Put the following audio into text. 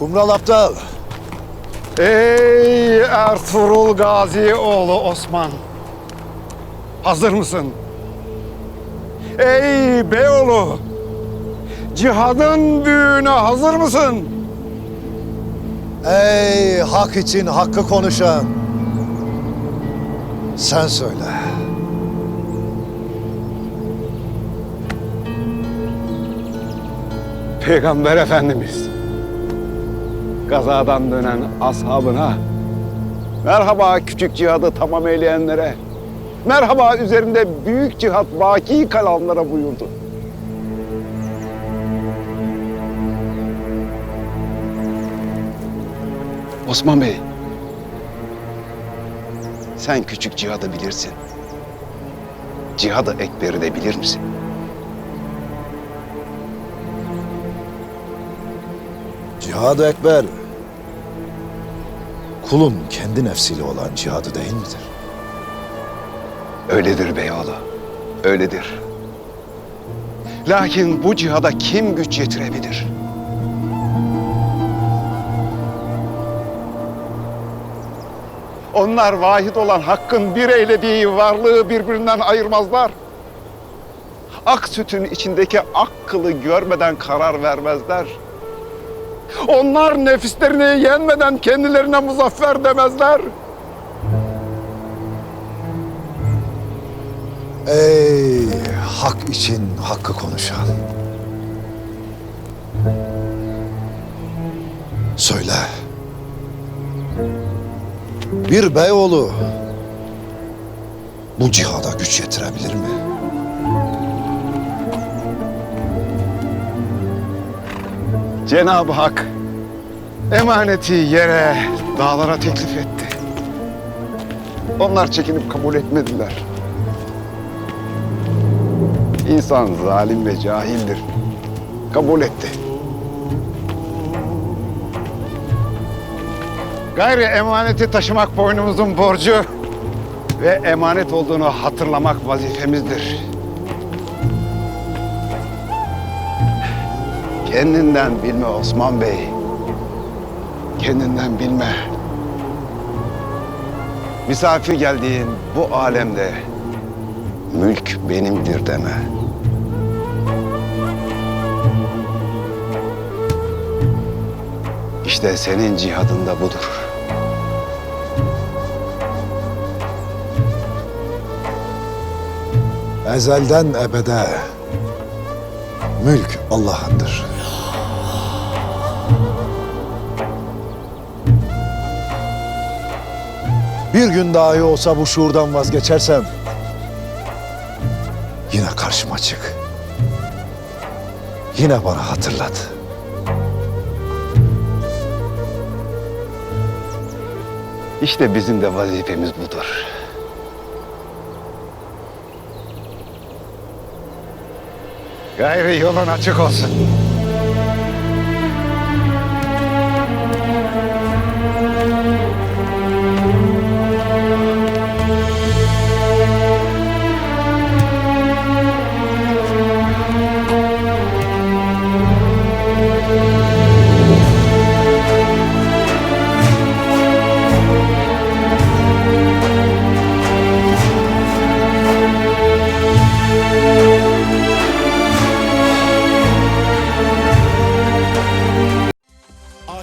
Kumral Aptal. Ey Ertuğrul Gazi oğlu Osman. Hazır mısın? Ey Beyoğlu. Cihadın büyüğüne hazır mısın? Ey hak için hakkı konuşan. Sen söyle. Peygamber Efendimiz kazadan dönen ashabına merhaba küçük cihadı tamam eyleyenlere merhaba üzerinde büyük cihat baki kalanlara buyurdu. Osman Bey sen küçük cihadı bilirsin. Cihadı ekberi de bilir misin? Cihad-ı Ekber. Kulun kendi nefsiyle olan cihadı değil midir? Öyledir beyoğlu, öyledir. Lakin bu cihada kim güç yetirebilir? Onlar vahid olan hakkın bir eylediği varlığı birbirinden ayırmazlar. Ak sütün içindeki ak kılı görmeden karar vermezler. Onlar nefislerini yenmeden kendilerine muzaffer demezler. Ey hak için hakkı konuşan. Söyle. Bir beyoğlu bu cihada güç yetirebilir mi? Cenab-ı Hak emaneti yere, dağlara teklif etti. Onlar çekinip kabul etmediler. İnsan zalim ve cahildir. Kabul etti. Gayri emaneti taşımak boynumuzun borcu ve emanet olduğunu hatırlamak vazifemizdir. Kendinden bilme Osman Bey. Kendinden bilme. Misafir geldiğin bu alemde mülk benimdir deme. İşte senin cihadında budur. Ezelden ebede mülk Allah'ındır. Bir gün dahi olsa bu şuurdan vazgeçersem yine karşıma çık. Yine bana hatırlat. İşte bizim de vazifemiz budur. Gayrı yolun açık olsun.